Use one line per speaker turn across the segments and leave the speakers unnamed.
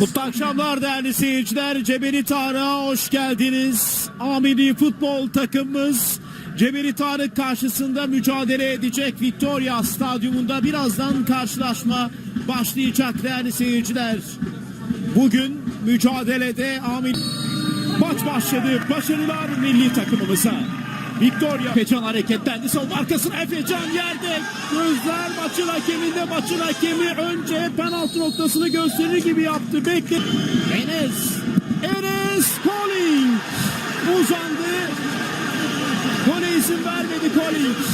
Mutlu akşamlar değerli seyirciler. Cebeli Tarık'a hoş geldiniz. Amili futbol takımımız Cebeli Tarık karşısında mücadele edecek Victoria Stadyumunda birazdan karşılaşma başlayacak değerli seyirciler. Bugün mücadelede Amil maç başladı. Başarılar milli takımımıza. Victoria Efecan hareketlendi. Sol arkasına Efecan yerde. Gözler maçın hakeminde. Maçın hakemi önce penaltı noktasını gösterir gibi yaptı. Bekle. Enes. Enes Collins. Uzandı. Gole izin vermedi Collins.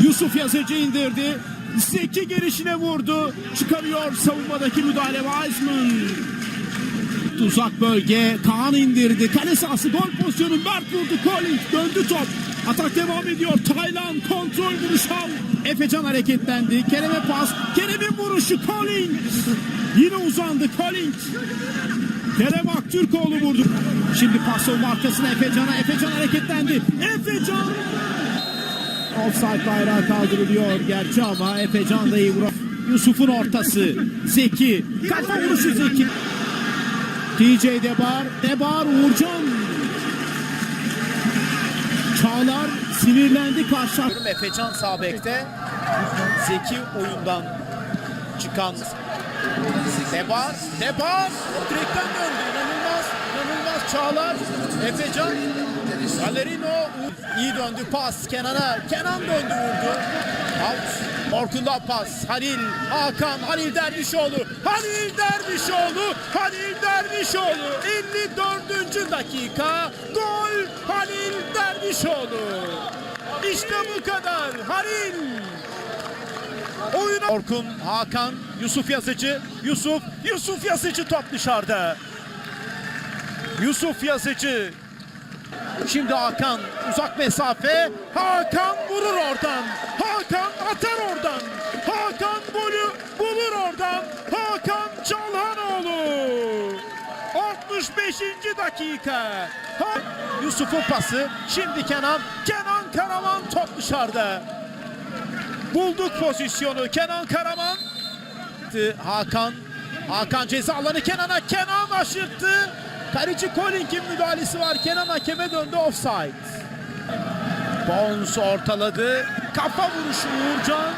Yusuf Yazıcı indirdi. Zeki girişine vurdu. Çıkarıyor savunmadaki müdahale Weizman. Uzak bölge Kaan indirdi. Kale sahası gol pozisyonu Mert vurdu. Collins döndü top. Atak devam ediyor. Taylan kontrol vuruş al. Efecan hareketlendi. Kerem'e pas. Kerem'in vuruşu Collins. Yine uzandı Collins. Kerem Aktürkoğlu vurdu. Şimdi pas savunma arkasına Efecan'a. Efecan hareketlendi. Efecan. Offside bayrağı kaldırılıyor gerçi ama Efecan da iyi vuruyor. Yusuf'un ortası. Zeki. Kafa vuruşu Zeki. TJ Debar, Debar Uğurcan. Çağlar sinirlendi karşı.
Efecan sağ bekte. Zeki oyundan çıkan Debar, Debar direkten döndü. İnanılmaz, inanılmaz Çağlar. Efecan, Galerino iyi döndü pas Kenan'a. Kenan döndü vurdu. Out. Orkun'da pas. Halil, Hakan, Halil Dervişoğlu. Halil Dervişoğlu, Halil Dervişoğlu. 54. dakika. Gol Halil Dervişoğlu. İşte bu kadar. Halil. Oyuna Orkun, Hakan, Yusuf Yazıcı, Yusuf, Yusuf Yazıcı top dışarıda. Yusuf Yazıcı. Şimdi Hakan uzak mesafe. Hakan vurur oradan. Hakan atar oradan. Hakan golü bulur oradan. Hakan Çalhanoğlu. 65. dakika. Ha- Yusuf'un pası. Şimdi Kenan. Kenan Karaman top dışarıda. Bulduk pozisyonu. Kenan Karaman. Hakan. Hakan ceza alanı Kenan'a. Kenan aşırttı. Kaleci Kolink'in müdahalesi var. Kenan hakeme döndü offside. Bones ortaladı. Kafa vuruşu Uğurcan.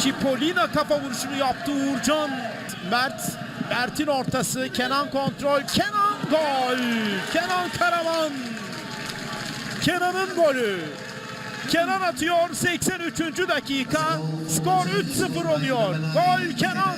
Cipollina kafa vuruşunu yaptı Uğurcan. Mert. Mert'in ortası. Kenan kontrol. Kenan gol. Kenan Karaman. Kenan'ın golü. Kenan atıyor 83. dakika. Skor 3-0 oluyor. Gol Kenan.